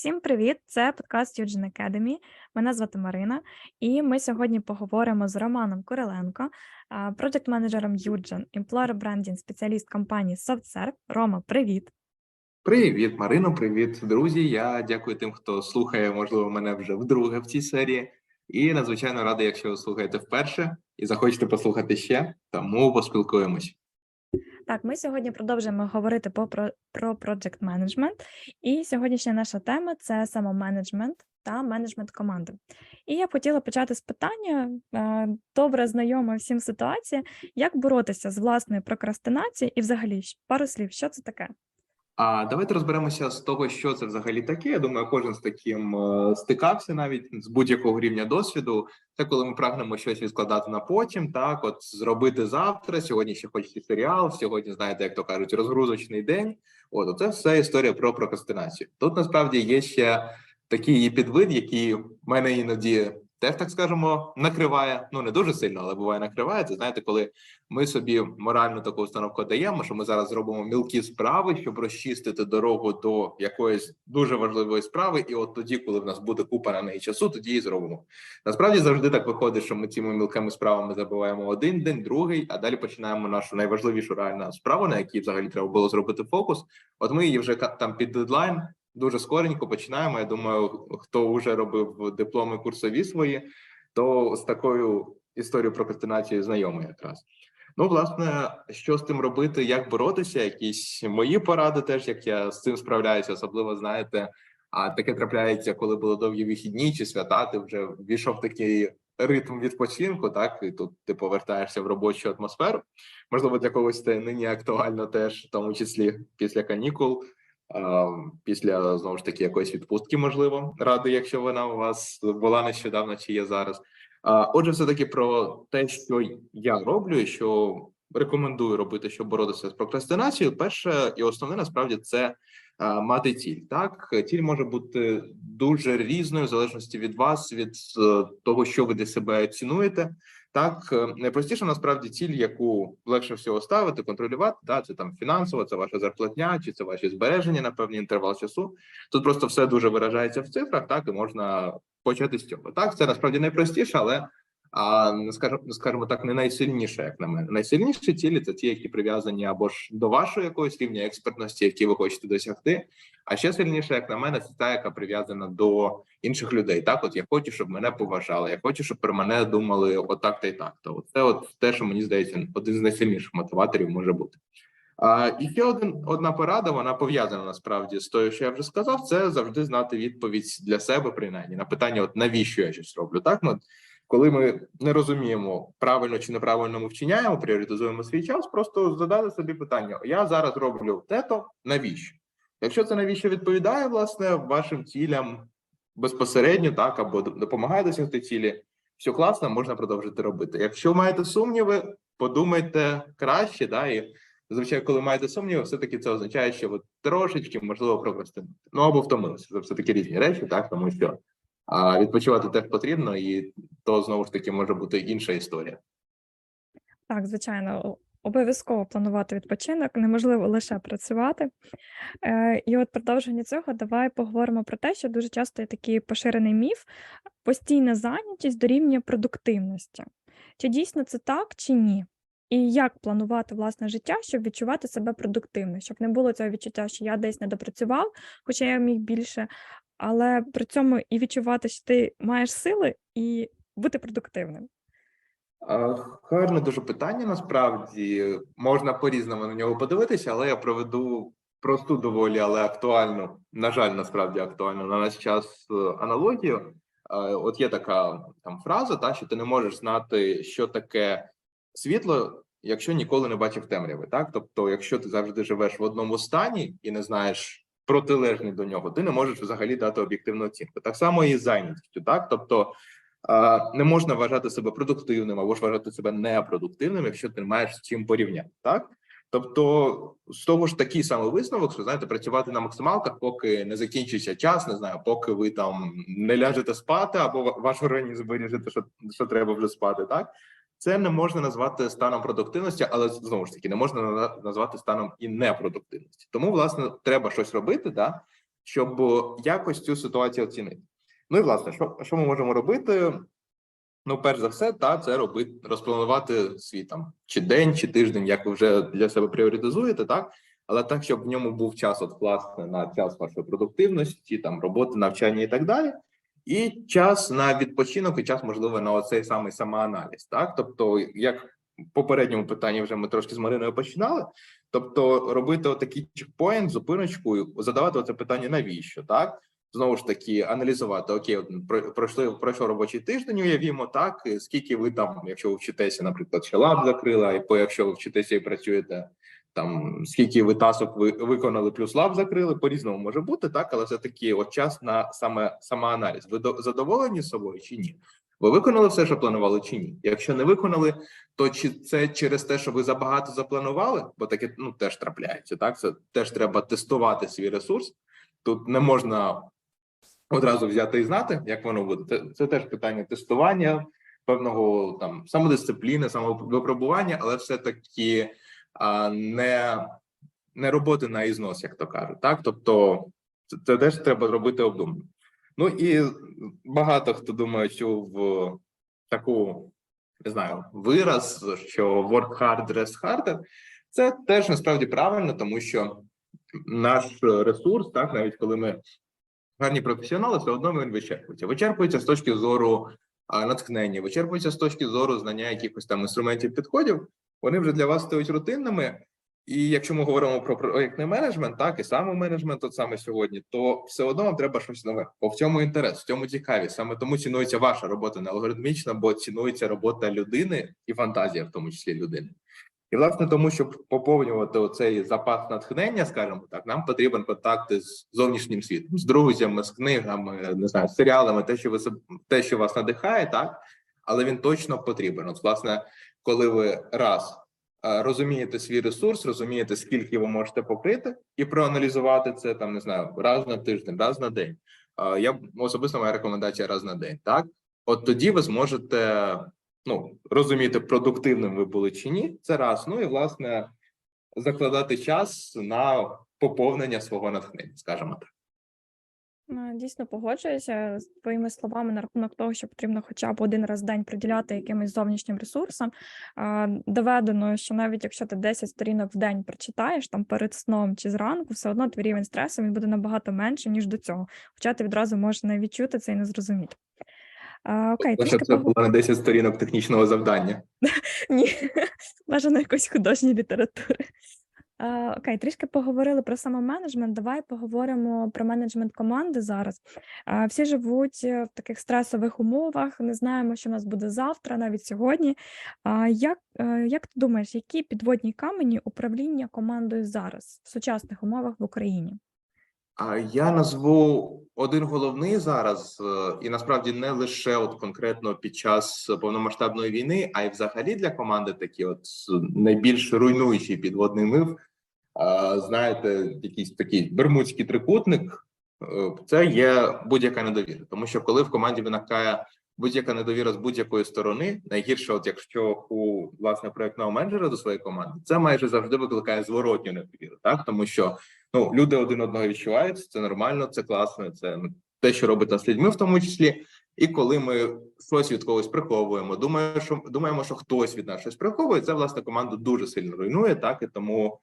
Всім привіт! Це подкаст Юджин Academy. Мене звати Марина, і ми сьогодні поговоримо з Романом Куриленко, проджект менеджером Юджин, employer branding спеціаліст компанії SoftServe. Рома, привіт! Привіт, Марино, привіт, друзі. Я дякую тим, хто слухає, можливо, мене вже вдруге в цій серії. І надзвичайно радий, якщо ви слухаєте вперше і захочете послухати ще, тому поспілкуємось. Так, ми сьогодні продовжуємо говорити про, про project management. І сьогоднішня наша тема це самоменеджмент та менеджмент команди. І я б хотіла почати з питання е, добре знайома всім ситуація, як боротися з власною прокрастинацією і взагалі пару слів, що це таке? А давайте розберемося з того, що це взагалі таке. Я думаю, кожен з таким е, стикався навіть з будь-якого рівня досвіду. Це коли ми прагнемо щось відкладати на потім, так от зробити завтра. Сьогодні ще хочеться серіал. Сьогодні знаєте, як то кажуть, розгрузочний день. От це все історія про прокрастинацію. Тут насправді є ще такий підвид, який в мене іноді теж так скажемо накриває. Ну не дуже сильно, але буває накриває. Це знаєте, коли ми собі моральну таку установку даємо, що ми зараз зробимо мілкі справи, щоб розчистити дорогу до якоїсь дуже важливої справи, і от тоді, коли в нас буде купа на неї часу, тоді і зробимо. Насправді завжди так виходить, що ми цими мілкими справами забуваємо один день, другий, а далі починаємо нашу найважливішу реальну справу, на якій взагалі треба було зробити фокус. От ми її вже там під дедлайн дуже скоренько починаємо. Я думаю, хто вже робив дипломи курсові свої, то з такою історією прокрастинації знайомий якраз. Ну, власне, що з тим робити, як боротися? Якісь мої поради, теж як я з цим справляюся, особливо знаєте. А таке трапляється, коли були довгі вихідні чи свята. Ти вже війшов такий ритм відпочинку, так і тут ти повертаєшся в робочу атмосферу. Можливо, для когось це нині актуально, теж в тому числі після канікул після знову ж таки якоїсь відпустки, можливо, ради, якщо вона у вас була нещодавно чи є зараз. Отже, все таки про те, що я роблю, і що рекомендую робити, щоб боротися з прокрастинацією. Перше і основне насправді це мати ціль. Так, ціль може бути дуже різною в залежності від вас, від е, того, що ви для себе цінуєте. Так, найпростіше насправді ціль, яку легше всього ставити, контролювати, да, це там фінансово, це ваша зарплатня, чи це ваші збереження на певний інтервал часу. Тут просто все дуже виражається в цифрах, так і можна почати з цього. Так, це насправді найпростіше, але а скажімо, скажімо так, не найсильніше, як на мене. Найсильніші цілі це ті, які прив'язані або ж до вашої якоїсь рівня експертності, які ви хочете досягти. А ще сильніше, як на мене, це та, яка прив'язана до інших людей. Так, от я хочу, щоб мене поважали. Я хочу, щоб про мене думали отак та й так. То це от те, що мені здається, один з найсильніших мотиваторів може бути. А, І ще один одна порада, вона пов'язана насправді з тою, що я вже сказав, це завжди знати відповідь для себе, принаймні на питання: от навіщо я щось роблю? Так, ну коли ми не розуміємо правильно чи неправильно ми вчиняємо, пріоритизуємо свій час, просто задали собі питання: я зараз роблю те-то, навіщо? Якщо це навіщо відповідає власне вашим цілям безпосередньо, так або допомагає досягти цілі, все класно, можна продовжити робити. Якщо маєте сумніви, подумайте краще, да і зазвичай, коли маєте сумніви, все таки це означає, що ви трошечки можливо прокрастинуєте. Ну або втомилися. Це все таки різні речі, так тому що. А відпочивати теж потрібно, і то знову ж таки може бути інша історія. Так, звичайно, обов'язково планувати відпочинок, неможливо лише працювати. Е, І от продовження цього, давай поговоримо про те, що дуже часто є такий поширений міф: постійна зайнятість дорівнює продуктивності. Чи дійсно це так, чи ні? І як планувати власне життя, щоб відчувати себе продуктивно, щоб не було цього відчуття, що я десь не допрацював, хоча я міг більше, але при цьому і відчувати, що ти маєш сили, і бути продуктивним. Гарне дуже питання. Насправді можна по-різному на нього подивитися, але я проведу просту доволі, але актуальну, на жаль, насправді актуальну на наш час е, аналогію. От є така там фраза, та що ти не можеш знати, що таке світло, якщо ніколи не бачив темряви. Так, тобто, якщо ти завжди живеш в одному стані і не знаєш протилежний до нього, ти не можеш взагалі дати об'єктивну оцінку. Так само і з зайнятістю, так тобто не можна вважати себе продуктивним або ж вважати себе непродуктивним, якщо ти не маєш з чим порівняти, так. Тобто з того ж такий самий висновок, що знаєте, працювати на максималках, поки не закінчиться час, не знаю, поки ви там не ляжете спати, або ваш організм вирішите, що що треба вже спати, так це не можна назвати станом продуктивності, але знову ж таки не можна назвати станом і непродуктивності. Тому, власне, треба щось робити, да щоб якось цю ситуацію оцінити. Ну і власне, що, що ми можемо робити? Ну, перш за все, та це робити, розпланувати свій там чи день, чи тиждень, як ви вже для себе пріоритизуєте, так але так, щоб в ньому був час, от власне, на час вашої продуктивності, там роботи, навчання і так далі, і час на відпочинок, і час, можливо, на оцей самий самоаналіз. Так, тобто, як в попередньому питанні вже ми трошки з Мариною починали. Тобто, робити отакий чекпоінт, зупиночку, задавати оце питання, навіщо так? Знову ж таки, аналізувати окей, пройшли пройшов робочий тиждень. Уявімо так, скільки ви там, якщо ви вчитеся, наприклад, ще лаб закрили, і по якщо ви вчитеся і працюєте, там скільки ви тасок ви виконали, плюс лаб закрили, по різному може бути так, але все таки от час на саме самоаналіз. Ви до- задоволені собою чи ні? Ви виконали все, що планували, чи ні? Якщо не виконали, то чи це через те, що ви забагато запланували? Бо таке ну теж трапляється. Так це теж треба тестувати свій ресурс. Тут не можна одразу взяти і знати, як воно буде. Це, це теж питання тестування, певного там самодисципліни, самовипробування, але все таки не, не роботи на ізнос, як то кажуть. Так, тобто, це, це теж треба робити обдумано. Ну і багато хто думає, що в таку не знаю вираз, що work hard, rest harder, це теж насправді правильно, тому що наш ресурс, так навіть коли ми гарні професіонали, все одно він вичерпується. Вичерпується з точки зору натхнення, вичерпується з точки зору знання якихось там інструментів підходів. Вони вже для вас стають рутинними. І якщо ми говоримо про проєктний менеджмент, так і самоменеджмент, от саме сьогодні, то все одно вам треба щось нове. Бо в цьому інтерес, в цьому цікавість. Саме тому цінується ваша робота не алгоритмічна, бо цінується робота людини і фантазія, в тому числі людини. І власне тому, щоб поповнювати оцей запас натхнення, скажімо так, нам потрібен контакт з зовнішнім світом, з друзями, з книгами, не знаю, з серіалами, те, що ви те, що вас надихає, так але він точно потрібен. От, власне, коли ви раз е, розумієте свій ресурс, розумієте, скільки ви можете покрити, і проаналізувати це там, не знаю, раз на тиждень, раз на день. Е, Я особисто моя рекомендація раз на день. Так, от тоді ви зможете ну розуміти, продуктивним ви були чи ні. Це раз. Ну і власне закладати час на поповнення свого натхнення, скажімо так. Е, Дійсно погоджуюся з твоїми словами на рахунок того, що потрібно хоча б один раз в день приділяти якимось зовнішнім ресурсам. Доведено, що навіть якщо ти 10 сторінок в день прочитаєш там перед сном чи зранку, все одно твій рівень стресу він буде набагато менше, ніж до цього. Хоча ти відразу можеш не відчути це і не зрозуміти. А, Окей, трішки це було на 10 сторінок технічного завдання. Ні, бажано якоїсь художньої літератури. А, Окей, трішки поговорили про самоменеджмент. Давай поговоримо про менеджмент команди зараз. А, Всі живуть е, в таких стресових умовах, не знаємо, що в нас буде завтра, навіть сьогодні. А Як, е, як ти думаєш, які підводні камені управління командою зараз в сучасних умовах в Україні? Я назву один головний зараз, е, і насправді не лише от конкретно під час повномасштабної війни, а й взагалі для команди такі, от найбільш руйнуючий підводний мив. Знаєте, якийсь такий бермудський трикутник. е, Це є будь-яка недовіра, тому що коли в команді виникає будь-яка недовіра з будь-якої сторони, найгірше, от якщо у власне проектного менеджера до своєї команди, це майже завжди викликає зворотню недовіру, так тому що ну люди один одного відчувають, це нормально, це класно, це ну, те, що робить нас людьми, в тому числі. І коли ми щось від когось приховуємо, думаємо, що думаємо, що хтось від нас щось приховує, це власне команду дуже сильно руйнує. Так і тому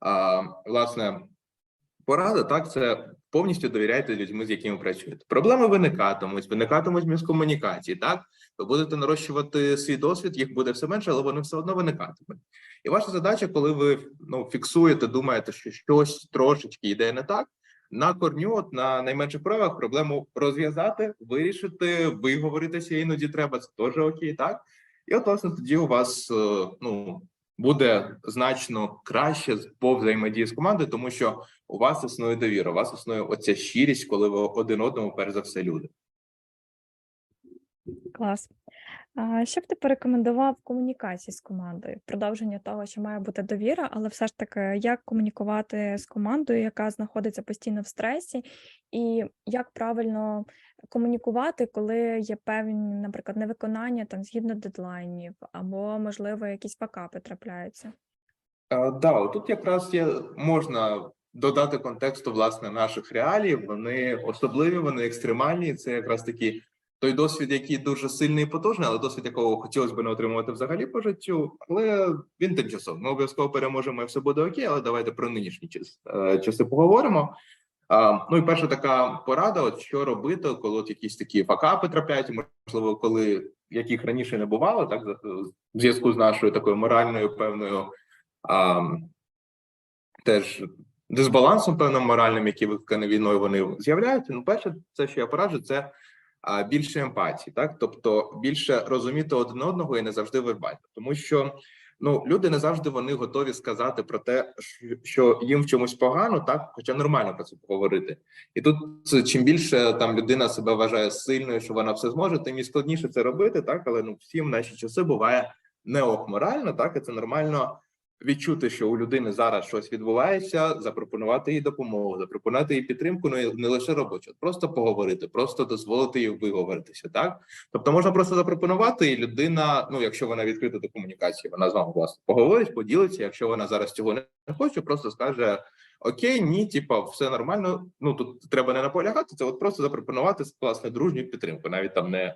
а, власне порада так це повністю довіряйте людьми, з якими працюєте. Проблеми виникатимуть, виникатимуть міскомунікації. Так ви будете нарощувати свій досвід, їх буде все менше, але вони все одно виникатимуть. І ваша задача, коли ви ну фіксуєте, думаєте, що щось трошечки йде не так. На корню, от на найменших проявах проблему розв'язати, вирішити, виговоритися іноді треба. Це теж окей, так і от власне тоді у вас е, ну буде значно краще по взаємодії з командою, тому що у вас існує довіра, у вас існує оця щирість, коли ви один одному, перш за все, люди. Клас. Що б ти порекомендував комунікації з командою? Продовження того, що має бути довіра, але все ж таки, як комунікувати з командою, яка знаходиться постійно в стресі, і як правильно комунікувати, коли є певні, наприклад, невиконання там згідно дедлайнів, або, можливо, якісь факапи трапляються. Е, Да, тут якраз є можна додати контексту власне наших реалій. Вони особливі, вони екстремальні. Це якраз таки той досвід, який дуже сильний і потужний, але досвід якого хотілося б не отримувати взагалі по життю. Але він тимчасовий. Ми обов'язково переможемо і все буде окей. Але давайте про нинішні час, е, часи поговоримо. Ну і перша така порада: от що робити, коли от якісь такі факапи трапляють, можливо, коли яких раніше не бувало, так в зв'язку з нашою такою моральною певною а, теж дисбалансом певним моральним, який викликаний війною, вони з'являються. Ну, перше, це що я пораджу, це більше емпатії, так тобто більше розуміти один одного і не завжди вербально, тому що. Ну, люди не завжди вони готові сказати про те, що- їм в чомусь погано, так хоча нормально про це поговорити. І тут чим більше там людина себе вважає сильною, що вона все зможе, тим і складніше це робити, так але ну всім наші часи буває не ок морально, так і це нормально відчути, що у людини зараз щось відбувається, запропонувати їй допомогу, запропонувати їй підтримку, ну не лише робочу, просто поговорити, просто дозволити їй виговоритися. Так, тобто можна просто запропонувати, і людина, ну якщо вона відкрита до комунікації, вона з вами власне поговорить, поділиться. Якщо вона зараз цього не хоче, просто скаже. Окей, ні, типа, все нормально. Ну тут треба не наполягати. Це от просто запропонувати власне дружню підтримку, навіть там не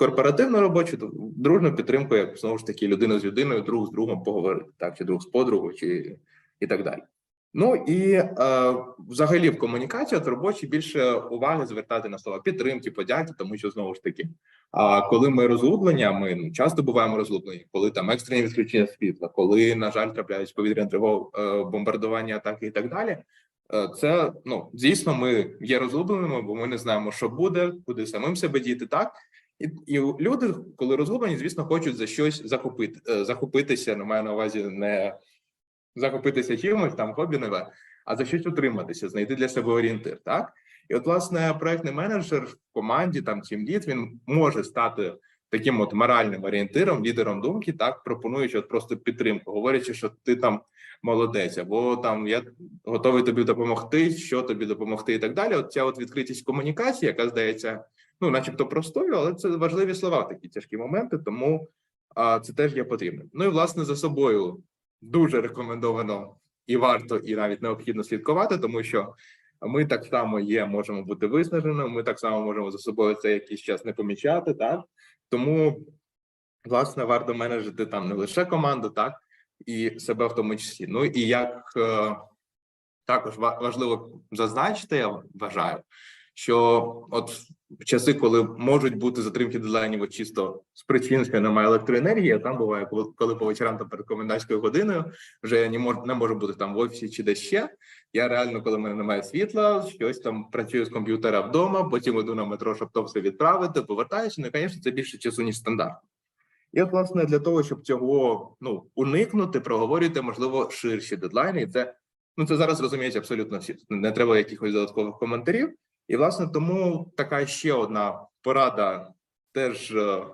корпоративну робочу, то дружню підтримку, як знову ж таки людина з людиною, друг з другом поговорити, так чи друг з подругою, чи і так далі. Ну і е, взагалі в комунікації от робочі більше уваги звертати на слова підтримки, подяки, тому що знову ж таки, а коли ми розгублені, а ми ну, часто буваємо розгублені, коли там екстрені відключення світла, коли на жаль трапляють повітряна тривога, е, бомбардування, атаки і так далі. Е, Це ну дійсно ми є розгубленими, бо ми не знаємо, що буде, куди самим себе діти, так і, і люди, коли розгублені, звісно, хочуть за щось захопити, е, захопитися. Ну, маю на увазі не захопитися чимось, там хобі нове, а за щось утриматися, знайти для себе орієнтир. Так і от, власне, проектний менеджер в команді, там Team Lead, він може стати таким от моральним орієнтиром, лідером думки, так пропонуючи от просто підтримку, говорячи, що ти там молодець, або там я готовий тобі допомогти, що тобі допомогти, і так далі. От ця от відкритість комунікації, яка здається, ну, начебто, простою, але це важливі слова такі тяжкі моменти, тому а, це теж є потрібним. Ну і власне за собою дуже рекомендовано і варто, і навіть необхідно слідкувати, тому що ми так само є, можемо бути виснаженими. Ми так само можемо за собою це якийсь час не помічати, так тому власне варто менеджити там не лише команду, так і себе в тому числі. Ну і як е, також важливо зазначити, я вважаю, що от в часи, коли можуть бути затримки дедлайнів чисто з причин, що немає електроенергії, а там буває, коли, коли по вечорам там перед комендантською годиною вже я не можу не можу бути там в офісі чи десь ще. Я реально, коли в мене немає світла, щось там працюю з комп'ютера вдома, потім іду на метро, щоб то все відправити, повертаюся. Ну, і, звісно, це більше часу, ніж стандартно. І от, власне, для того, щоб цього ну уникнути, проговорюйте, можливо, ширші дедлайни. І це ну це зараз розуміють абсолютно всі. Не треба якихось додаткових коментарів. І власне тому така ще одна порада, теж е,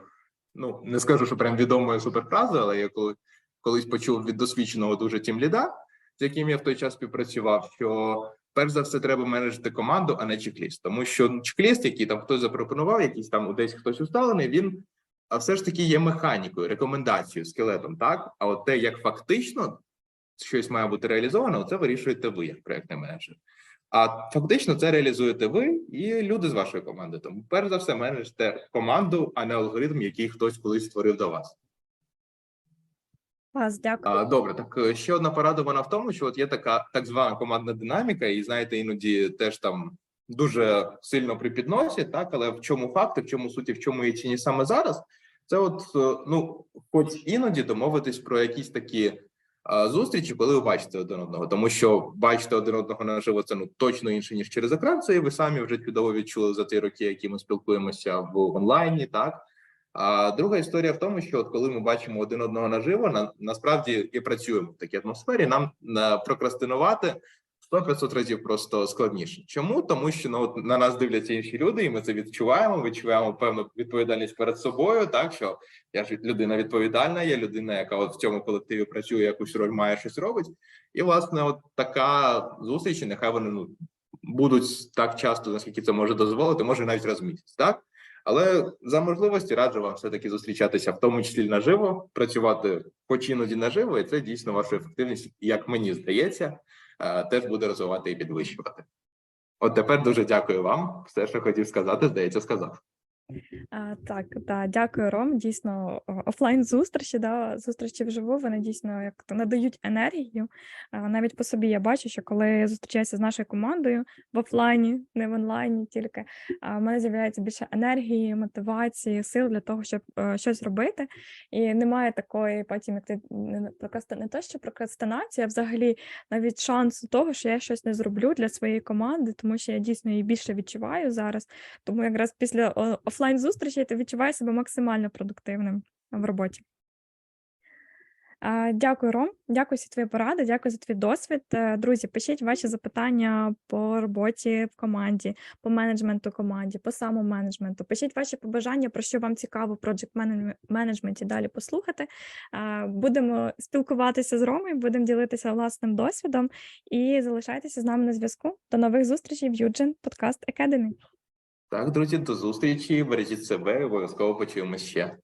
ну не скажу, що прям відомою суперфразою, але я коли колись почув від досвідченого дуже тімліда, з яким я в той час співпрацював, що перш за все треба менеджити команду, а не чек-ліст. Тому що чек-ліст, який там хтось запропонував, якийсь там десь хтось усталений, він все ж таки є механікою, рекомендацією, скелетом, так? А от те, як фактично щось має бути реалізовано, це вирішуєте ви, як проектний менеджер. А фактично це реалізуєте ви і люди з вашої команди. Тому, перш за все, менеджте команду, а не алгоритм, який хтось колись створив до вас. Клас, дякую. А, добре, так е, ще одна порада вона в тому, що от є така так звана командна динаміка, і знаєте, іноді теж там дуже сильно припідносять, так але в чому факти, в чому суті, в чому є ціні саме зараз, це от е, ну, хоч іноді домовитись про якісь такі зустрічі, коли ви бачите один одного, тому що бачити один одного наживо це ну точно інше ніж через екран. Це і ви самі вже чудово відчули за ті роки, які ми спілкуємося в онлайні, так. А друга історія в тому, що от коли ми бачимо один одного наживо, на насправді і працюємо в такій атмосфері. Нам на прокрастинувати 100-500 разів просто складніше. Чому? Тому що ну, на нас дивляться інші люди, і ми це відчуваємо. Відчуваємо певну відповідальність перед собою. Так що я ж людина відповідальна, я людина, яка от в цьому колективі працює, якусь роль має щось робить. І власне, от така зустріч, нехай вони ну будуть так часто, наскільки це може дозволити, може навіть раз в місяць, так. Але за можливості раджу вам все таки зустрічатися, в тому числі наживо, працювати хоч іноді наживо, і це дійсно вашу ефективність, як мені здається, теж буде розвивати і підвищувати. От тепер дуже дякую вам. Все, що хотів сказати, здається, сказав. Так, да, дякую, Ром. Дійсно, офлайн зустрічі, да, зустрічі вживу, вони дійсно як то надають енергію. Навіть по собі я бачу, що коли я зустрічаюся з нашою командою в офлайні, не в онлайні, тільки в мене з'являється більше енергії, мотивації, сил для того, щоб е, щось робити. І немає такої потім, як ти не то, що прокрастинація, а взагалі навіть шансу того, що я щось не зроблю для своєї команди, тому що я дійсно її більше відчуваю зараз. Тому якраз після офлайн зустрічі ти відчуваєш себе максимально продуктивним в роботі. Дякую, Ром. Дякую за твої поради, дякую за твій досвід. Е, Друзі, пишіть ваші запитання по роботі в команді, по менеджменту команді, по самоменеджменту. Пишіть ваші побажання, про що вам цікаво в мене- менеджменті далі послухати. Будемо спілкуватися з Ромою, будемо ділитися власним досвідом і залишайтеся з нами на зв'язку. До нових зустрічей в Юджин Подкаст Academy. Так, друзі, до зустрічі. Бережіть себе, обов'язково почуємо ще.